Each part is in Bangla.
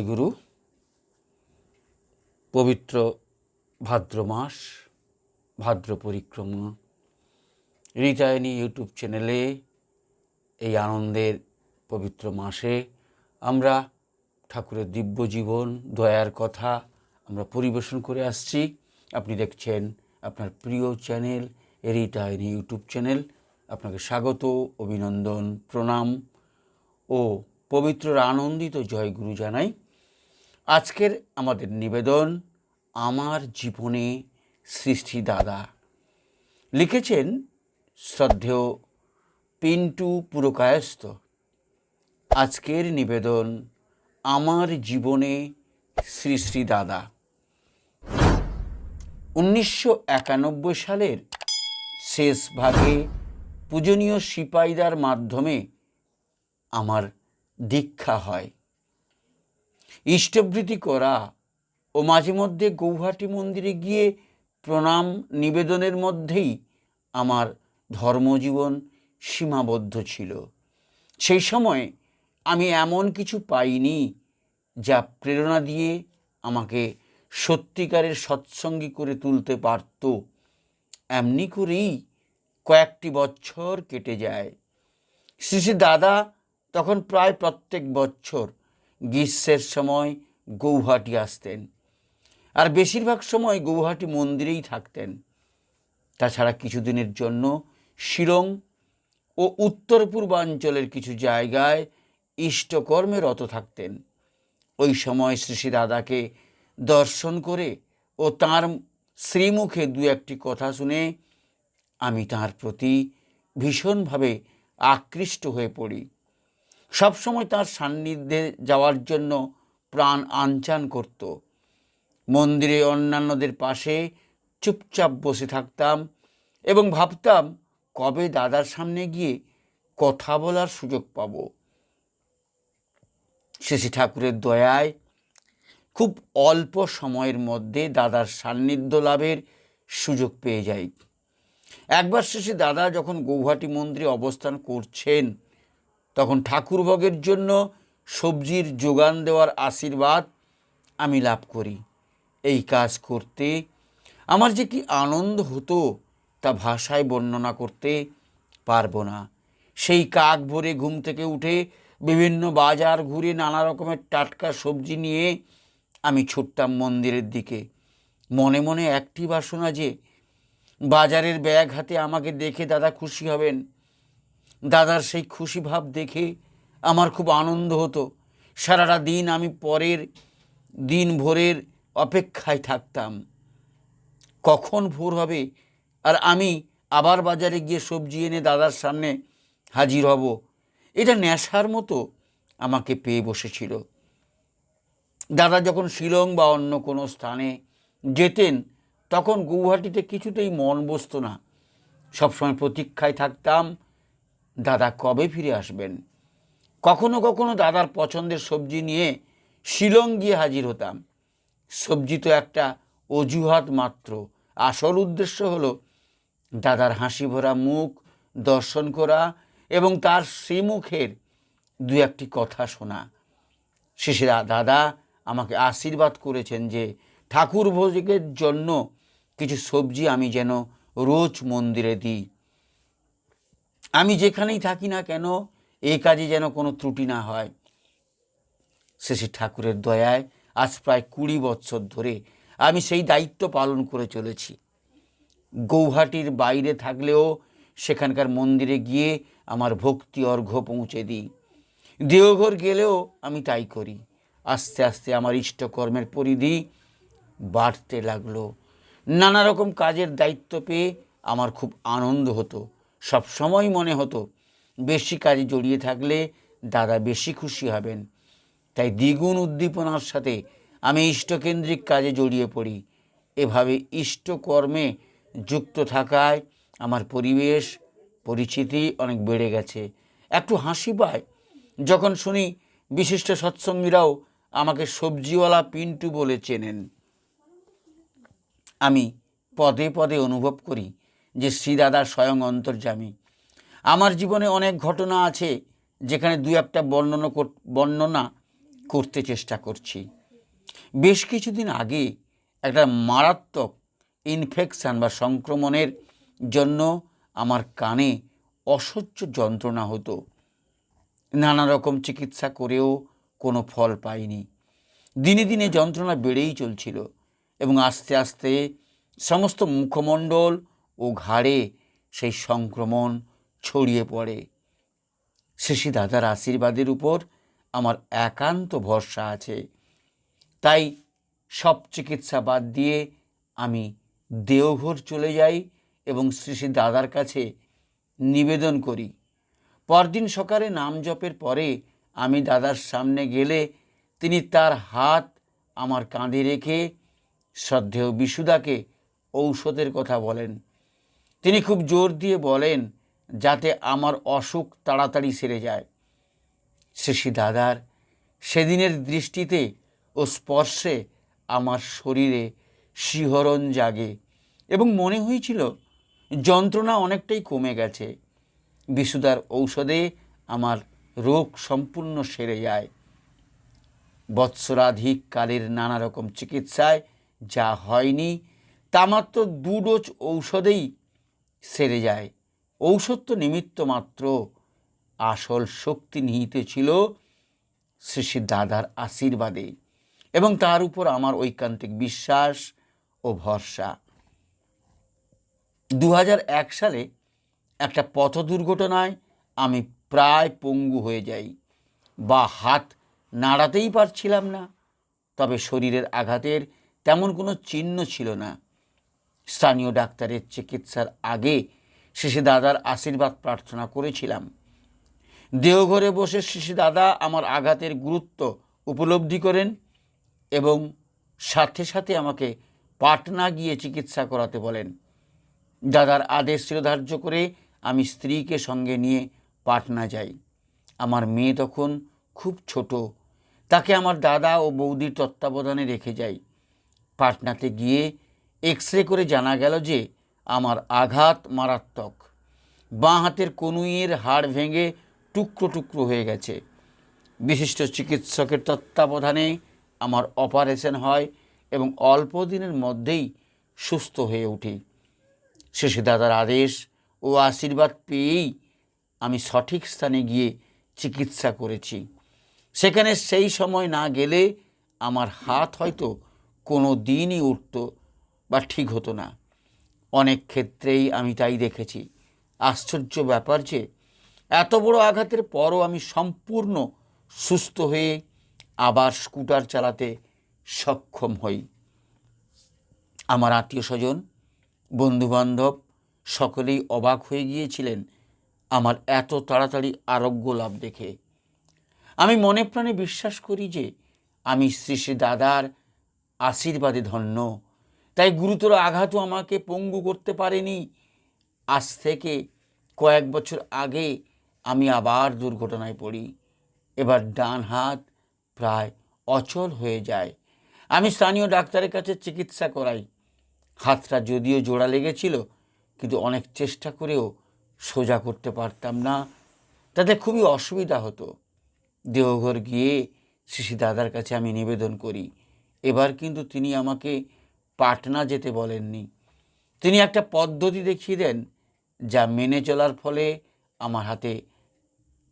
জয় গুরু পবিত্র ভাদ্র মাস ভাদ্র পরিক্রমা রিতায়নী ইউটিউব চ্যানেলে এই আনন্দের পবিত্র মাসে আমরা ঠাকুরের দিব্য জীবন, দয়ার কথা আমরা পরিবেশন করে আসছি। আপনি দেখছেন আপনার প্রিয় চ্যানেল এরিটাইনি ইউটিউব চ্যানেল। আপনাকে স্বাগত, অভিনন্দন, প্রণাম ও পবিত্র আনন্দিত জয়গুরু জানাই। আজকের আমাদের নিবেদন, আমার জীবনে সৃষ্টি দাদা। লিখেছেন শ্রদ্ধেয় পিন্টু পুরকায়স্থ। আজকের নিবেদন, আমার জীবনে শ্রী শ্রী দাদা। উনিশশো একানব্বই সালের শেষ ভাগে পূজনীয় সিপাইদার মাধ্যমে আমার দীক্ষা হয়। ইষ্টবৃত্তি করা ও মাঝে মধ্যে গৌহাটি মন্দিরে গিয়ে প্রণাম নিবেদনের মধ্যেই আমার ধর্মজীবন সীমাবদ্ধ ছিল। সেই সময় আমি এমন কিছু পাইনি যা প্রেরণা দিয়ে আমাকে সত্যিকারের সৎসঙ্গী করে তুলতে পারত। এমনি করেই কয়েকটি বছর কেটে যায়। শ্রী দাদা তখন প্রায় প্রত্যেক বছর গ্রীষ্মের সময় গৌহাটি আসতেন। আর বেশিরভাগ সময় গৌহাটি মন্দিরেই থাকতেন। তাছাড়া কিছুদিনের জন্য শিলং ও উত্তর পূর্বাঞ্চলের কিছু জায়গায় ইষ্টকর্মে রত থাকতেন। ওই সময় শ্রী শ্রী দাদাকে দর্শন করে ও তাঁর শ্রীমুখে দু একটি কথা শুনে আমি তার প্রতি ভীষণভাবে আকৃষ্ট হয়ে পড়ি। সবসময় তার সান্নিধ্যে যাওয়ার জন্য প্রাণ আনচান করত। মন্দিরে অন্যান্যদের পাশে চুপচাপ বসে থাকতাম এবং ভাবতাম, কবে দাদার সামনে গিয়ে কথা বলার সুযোগ পাব। শেষে ঠাকুরের দয়ায় খুব অল্প সময়ের মধ্যে দাদার সান্নিধ্য লাভের সুযোগ পেয়ে যাই। একবার শেষে দাদা যখন গৌহাটি মন্দিরে অবস্থান করছেন তখন ঠাকুরভোগের জন্য সবজির যোগান দেওয়ার আশীর্বাদ আমি লাভ করি। এই কাজ করতে আমার যে কি আনন্দ হতো তা ভাষায় বর্ণনা করতে পারব না। সেই কাক ভরে ঘুম থেকে উঠে বিভিন্ন বাজার ঘুরে নানা রকমের টাটকা সবজি নিয়ে আমি ছুটতাম মন্দিরের দিকে। মনে মনে একটি বাসনা যে, বাজারের ব্যাগ হাতে আমাকে দেখে দাদা খুশি হবেন। দাদার সেই খুশি ভাব দেখে আমার খুব আনন্দ হতো। সারাটা দিন আমি পরের দিন ভোরের অপেক্ষায় থাকতাম। কখন ভোর হবে? আর আমি আবার বাজারে গিয়ে সবজি এনে দাদার সামনে হাজির হব। এটা নেশার মতো আমাকে পেয়ে বসেছিল। দাদা যখন শিলং বা অন্য কোনো স্থানে যেতেন, তখন গৌহাটিতে কিছুতেই মন বসতো না। সবসময় প্রতীক্ষায় থাকতাম দাদা কবে ফিরে আসবেন? কখনো কখনো দাদার পছন্দের সবজি নিয়ে শিলং গিয়ে হাজির হতাম। সবজি তো একটা অজুহাত মাত্র। আসল উদ্দেশ্য হলো দাদার হাসি ভরা মুখ, দর্শন করা এবং তার শ্রীমুখের দু একটি কথা শোনা। শেষে দাদা আমাকে আশীর্বাদ করেছেন যে ঠাকুর ভোজের জন্য কিছু সবজি আমি যেন রোজ মন্দিরে দিই। আমি যেখানেই থাকি না কেন এই কাজে যেন কোনো ত্রুটি না হয়। শেষে ঠাকুরের দয়ায় আজ প্রায় কুড়ি বছর ধরে আমি সেই দায়িত্ব পালন করে চলেছি। গৌহাটির বাইরে থাকলেও সেখানকার মন্দিরে গিয়ে আমার ভক্তি অর্ঘ্য পৌঁছে দিই। দেওঘর গেলেও আমি তাই করি। আস্তে আস্তে আমার ইষ্টকর্মের পরিধি বাড়তে লাগল। নানা রকম কাজের দায়িত্ব পেয়ে আমার খুব আনন্দ হতো। সব সময় মনে হতো, বেশি কাজে জড়িয়ে থাকলে দাদা বেশি খুশি হবেন। তাই দ্বিগুণ উদ্দীপনার সাথে আমি ইষ্টকেন্দ্রিক কাজে জড়িয়ে পড়ি। এভাবে ইষ্টকর্মে যুক্ত থাকায় আমার পরিবেশ, পরিচিতি অনেক বেড়ে গেছে। একটু হাসি পায়। যখন শুনি বিশিষ্ট সৎসঙ্গীরাও আমাকে সবজিওয়ালা পিন্টু বলে চেনেন। আমি পদে পদে অনুভব করি। যে শ্রীদাদা স্বয়ং অন্তর্যামী। আমার জীবনে অনেক ঘটনা আছে যেখানে দু একটা বর্ণনা বর্ণনা করতে চেষ্টা করছি। বেশ কিছুদিন আগে একটা মারাত্মক ইনফেকশান বা সংক্রমণের জন্য আমার কানে অসহ্য যন্ত্রণা হতো। নানা রকম চিকিৎসা করেও কোনো ফল পাইনি। দিনে দিনে যন্ত্রণা বেড়েই চলছিল এবং আস্তে আস্তে সমস্ত মুখমণ্ডল ও ঘাড়ে সেই সংক্রমণ ছড়িয়ে পড়ে। শেষি দাদার আশীর্বাদের উপর আমার একান্ত ভরসা আছে। তাই সব চিকিৎসা বাদ দিয়ে আমি দেওঘর চলে যাই এবং শ্রী দাদার কাছে নিবেদন করি। পরদিন সকালে নাম জপের পরে আমি দাদার সামনে গেলে তিনি তার হাত আমার কাঁধে রেখে শ্রদ্ধেয় বিশুদাকে ঔষধের কথা বলেন। তিনি খুব জোর দিয়ে বলেন, যাতে আমার অসুখ তাড়াতাড়ি সেরে যায়। শ্রী দাদার সেদিনের দৃষ্টিতে ও স্পর্শে আমার শরীরে শিহরণ জাগে এবং মনে হয়েছিল যন্ত্রণা অনেকটাই কমে গেছে। বিশুদার ঔষধে আমার রোগ সম্পূর্ণ সেরে যায়। বৎসরাধিক কালের নানা রকম চিকিৎসায় যা হয়নি, তা মাত্র দু ডোজ ঔষধেই সেরে যায়। ঔষধ নিমিত্ত মাত্র। আসল শক্তি নিহিত ছিল শ্রী শ্রী দাদার আশীর্বাদে এবং তার উপর আমার ঐকান্তিক বিশ্বাস ও ভরসা। দু সালে একটা পথ দুর্ঘটনায় আমি প্রায় পঙ্গু হয়ে যাই বা হাত নাড়াতেই পারছিলাম না, তবে শরীরের আঘাতের তেমন কোনো চিহ্ন ছিল না। স্থানীয় ডাক্তারের চিকিৎসার আগে শিশি দাদার আশীর্বাদ প্রার্থনা করেছিলাম। দেওঘরে বসে শিশি দাদা আমার আঘাতের গুরুত্ব উপলব্ধি করেন এবং সাথে সাথে আমাকে পাটনা গিয়ে চিকিৎসা করাতে বলেন। দাদার আদেশ শিরোধার্য করে আমি স্ত্রীকে সঙ্গে নিয়ে পাটনা যাই। আমার মেয়ে তখন খুব ছোট। তাকে আমার দাদা ও বৌদির তত্ত্বাবধানে রেখে যাই। পাটনাতে গিয়ে এক্স রে করে জানা গেল যে আমার আঘাত মারাত্মক। বাঁ হাতের কনুইয়ের হাড় ভেঙে টুকরো টুকরো হয়ে গেছে। বিশিষ্ট চিকিৎসকের তত্ত্বাবধানে আমার অপারেশন হয় এবং অল্প দিনের মধ্যেই সুস্থ হয়ে উঠি। শেষে দাদার আদেশ ও আশীর্বাদ পেয়েই আমি সঠিক স্থানে গিয়ে চিকিৎসা করেছি। সেখানে সেই সময় না গেলে আমার হাত হয়তো কোনো দিনই উঠত বা ঠিক হতো না। অনেক ক্ষেত্রেই আমি তাই দেখেছি। আশ্চর্য ব্যাপার যে, এত বড় আঘাতের পরও আমি সম্পূর্ণ সুস্থ হয়ে আবার স্কুটার চালাতে সক্ষম হই। আমার আত্মীয় স্বজন, বন্ধুবান্ধব সকলেই অবাক হয়ে গিয়েছিলেন আমার এত তাড়াতাড়ি আরোগ্য লাভ দেখে। আমি মনে প্রাণে বিশ্বাস করি যে, আমি শ্রী শ্রী দাদার আশীর্বাদে ধন্য তাই গুরুতর আঘাতও আমাকে পঙ্গু করতে পারেনি। আজ থেকে কয়েক বছর আগে আমি আবার দুর্ঘটনায় পড়ি। এবার ডান হাত প্রায় অচল হয়ে যায়। আমি স্থানীয় ডাক্তারের কাছে চিকিৎসা করাই। হাতটা যদিও জোড়া লেগেছিল, কিন্তু অনেক চেষ্টা করেও সোজা করতে পারতাম না। তাতে খুবই অসুবিধা হতো। দেওঘর গিয়ে শিশি দাদার কাছে আমি নিবেদন করি। এবার কিন্তু তিনি আমাকে পাটনা যেতে বলেননি। তিনি একটা পদ্ধতি দেখিয়ে দেন, যা মেনে চলার ফলে আমার হাতে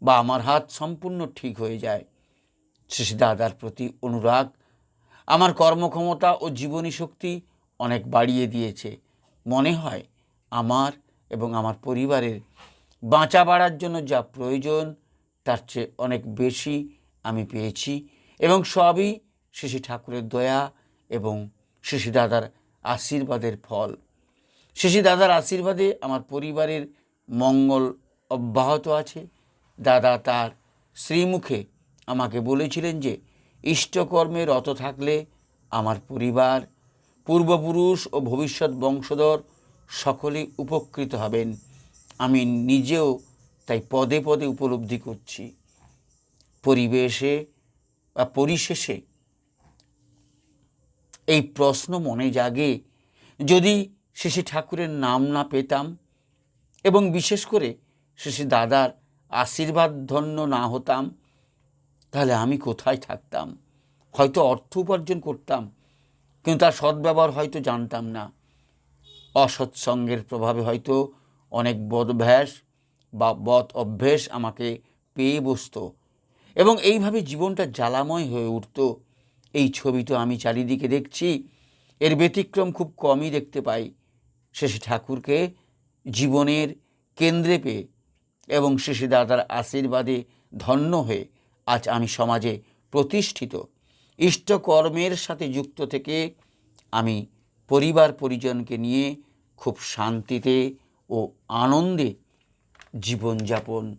বা আমার হাত সম্পূর্ণ ঠিক হয়ে যায়। শিশি দাদার প্রতি অনুরাগ, আমার কর্মক্ষমতা ও জীবনী শক্তি অনেক বাড়িয়ে দিয়েছে। মনে হয় আমার এবং আমার পরিবারের বাঁচা বাড়ার জন্য যা প্রয়োজন, তার চেয়ে অনেক বেশি আমি পেয়েছি এবং সবই শিশি ঠাকুরের দয়া এবং শিশি দাদার আশীর্বাদের ফল। শিশি দাদার আশীর্বাদে আমার পরিবারের মঙ্গল অব্যাহত আছে। দাদা তার শ্রীমুখে আমাকে বলেছিলেন যে, ইষ্টকর্মে রত থাকলে আমার পরিবার, পূর্বপুরুষ ও ভবিষ্যৎ বংশধর সকলেই উপকৃত হবেন। আমি নিজেও তাই পদে পদে উপলব্ধি করছি। পরিবেশে বা পরিশেষে এই প্রশ্ন মনে জাগে। যদি শিশি ঠাকুরের নাম না পেতাম এবং বিশেষ করে শিশি দাদার আশীর্বাদ ধন্য না হতাম, তাহলে আমি কোথায় থাকতাম? হয়তো অর্থ উপার্জন করতাম, কিন্তু তার সদ্ব্যবহার হয়তো জানতাম না। অসৎসঙ্গের প্রভাবে হয়তো অনেক বদভ্যাস বা বদ অভ্যেস আমাকে পেয়ে বসতো এবং এইভাবে জীবনটা জ্বালাময় হয়ে উঠতো। এই ছবি তো আমি চারিদিকে দেখছি। এর ব্যতিক্রম খুব কমই দেখতে পাই। শেষে ঠাকুরকে জীবনের কেন্দ্রে পেয়ে এবং শেষে দাদার আশীর্বাদে ধন্য হয়ে আজ আমি সমাজে প্রতিষ্ঠিত। ইষ্টকর্মের সাথে যুক্ত থেকে আমি পরিবার পরিজনকে নিয়ে খুব শান্তিতে ও আনন্দে জীবনযাপন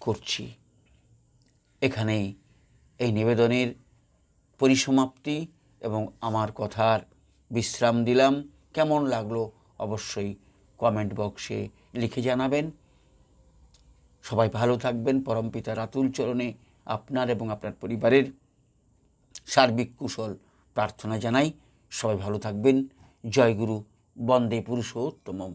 করছি। এখানেই এই নিবেদনের পরিসমাপ্তি এবং আমার কথার বিশ্রাম দিলাম। কেমন লাগল অবশ্যই কমেন্ট বক্সে লিখে জানাবেন। সবাই ভালো থাকবেন। পরমপিতা রাতুল চরণে আপনার এবং আপনার পরিবারের সার্বিক কুশল প্রার্থনা জানাই। সবাই ভালো থাকবেন। জয় গুরু। বন্দে পুরুষোত্তমম।